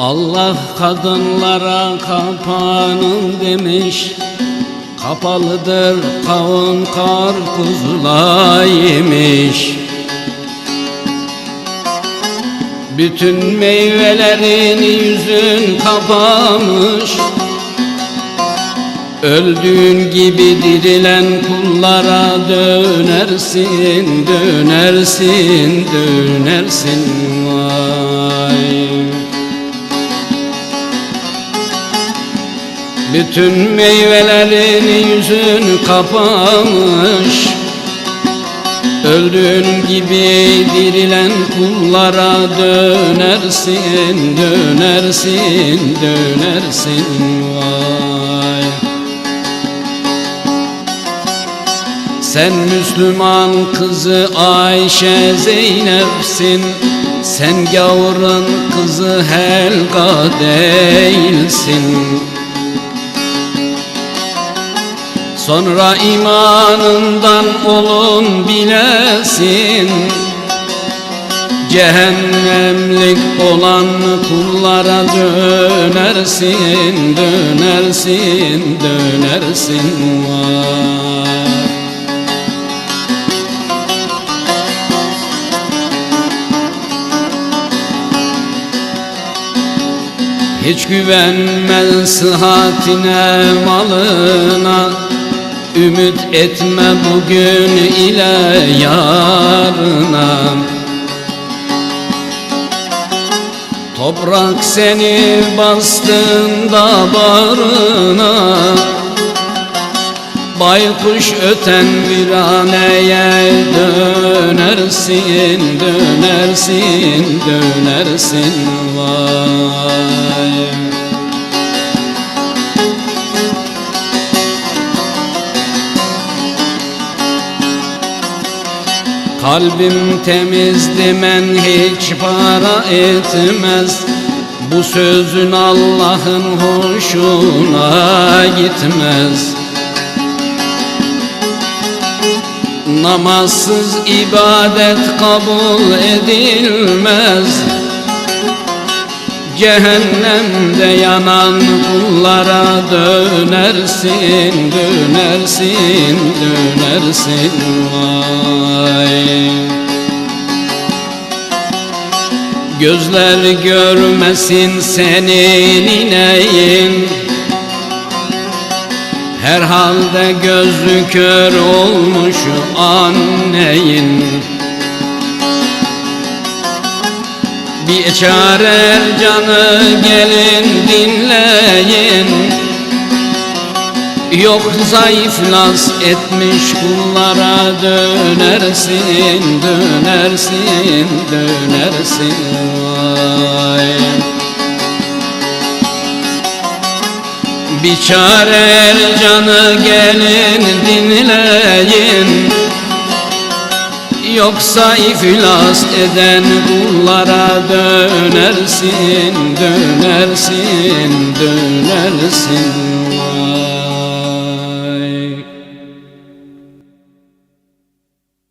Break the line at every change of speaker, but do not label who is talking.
Allah kadınlara kapanın demiş. Kapalıdır kavun karpuzla yemiş. Bütün meyvelerin yüzün kapamış. Öldüğün gibi dirilen kullara dönersin, dönersin, dönersin vay. Bütün meyvelerin yüzün kapamış. Öldüğün gibi dirilen kullara dönersin, dönersin, dönersin. Vay. Sen Müslüman kızı Ayşe Zeynep'sin. Sen gavurun kızı Helga değilsin Sonra imanından olun bilesin Cehennemlik olan kullara dönersin, dönersin, dönersin vay. Hiç güvenme sıhhatine malına Ümit etme bugün ile yarına. Toprak seni bastığında bağrına Baykuş öten viraneye dönersin, dönersin, dönersin vay Kalbim temizdi men hiç para etmez. Bu sözün Allah'ın hoşuna gitmez. Namazsız ibadet kabul edilmez Cehennemde yanan kullara dönersin, dönersin, dönersin vay. Gözler görmesin senin ineğin. Herhalde gözü kör olmuş anneyin Bir çare canı gelin dinleyin. Yok zayıflas etmiş kullara dönersin, dönersin, dönersin. Vay. Bir çare canı gelin dinleyin Yoksa iflas eden kullara dönersin, dönersin, dönersin